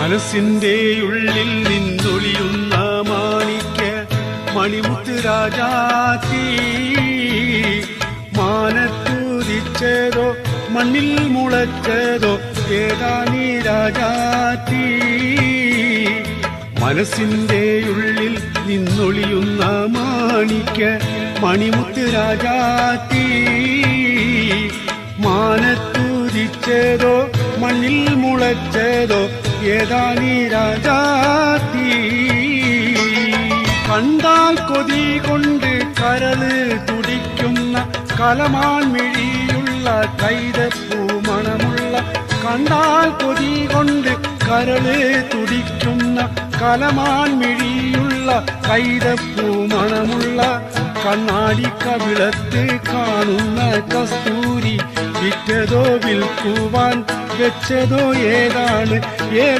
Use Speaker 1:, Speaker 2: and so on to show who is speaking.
Speaker 1: മനസ്സിന്റെ ഉള്ളിൽ നിന്നൊളിയുന്ന മാണിക്ക മണിമുത്ത് രാജാത്തി മാനത്തുദിച്ചതോ മണ്ണിൽ മുളച്ചതോ ഏതാനീ രാജാത്തി മനസ്സിന്റെ ഉള്ളിൽ നിന്നൊളിയുന്ന മാണിക്ക മണിമുത്ത് രാജാത്തി മാനത്തുദിച്ചതോ മണ്ണിൽ മുളച്ചതോ ഏതാനീ രാജാത്തി കണ്ടാൽ കൊതി കൊണ്ട് കരൾ തുടിക്കുന്ന കലമാൻ മിഴിയുള്ള കൈതപ്പൂ മണമുള്ള കണ്ടാൽ കൊതി കൊണ്ട് കരൾ തുടിക്കുന്ന കലമാൻ മിഴിയുള്ള കൈതപ്പൂ മണമുള്ള കണ്ണാടി കവിളത്ത് കാണുന്ന കസ്തൂരി വിറ്റതോ വിൽക്കുവാൻ വെച്ചതോ ഏതാണ്? ഏതാ